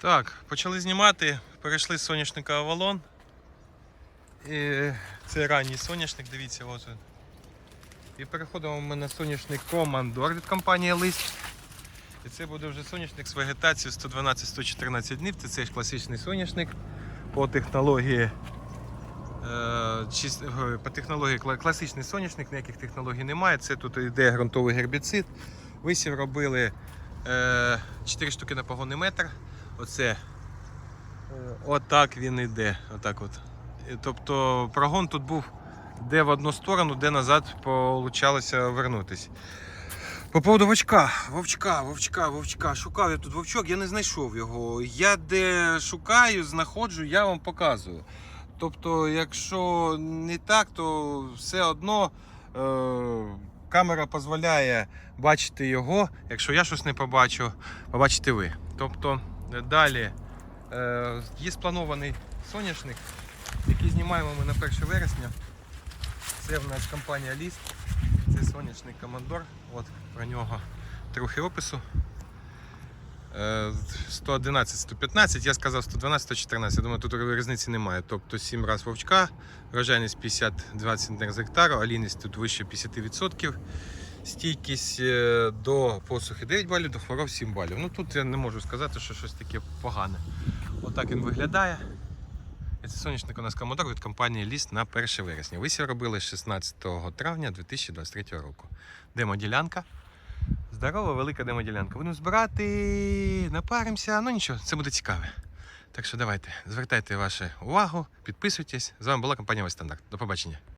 Так, почали знімати, перейшли з соняшника Авалон. І це ранній соняшник, дивіться, ось. І переходимо ми на соняшник Командор від компанії Лист. І це буде вже соняшник з вегетацією 112-114 днів. Це цей ж класичний соняшник по технології. е, е, По технології класичний соняшник, ніяких технологій немає. Це тут йде ґрунтовий гербіцид. Висів робили 4 штуки на погонний метр. Оце е, отак він іде. Отак от. Тобто прогон тут був де в одну сторону, де назад получалося вернутися. По поводу вовчка, вовчка, вовчка, вовчка. Шукав я тут вовчок, я не знайшов його. Я де шукаю, знаходжу, я вам показую. Тобто, якщо не так, то все одно е, камера дозволяє бачити його. Якщо я щось не побачу, побачите ви. Тобто е, далі е, є спланований соняшник, який знімаємо ми на 1 вересня. Це в нас компанія Ліст. Це соняшник Командор. От про нього трохи опису. Е, 111-115, я сказав 112-114. Я думаю, тут різниці немає. Тобто 7 разів вовчка, врожайність 50-20 центнер з гектару, алійність тут вище 50%. Стійкість е, до посухи 9 балів, до хвороб 7 балів. Ну тут я не можу сказати, що щось таке погане. Отак він виглядає. І Це соняшник у нас комодор від компанії Ліст на 1 вересня. Висів робили 16 травня 2023 року. Демоділянка. Здорова, велика демоділянка. Будемо збирати, напаримося. Ну нічого, це буде цікаве. Так що давайте, звертайте вашу увагу, підписуйтесь. З вами була компанія Весь. До побачення.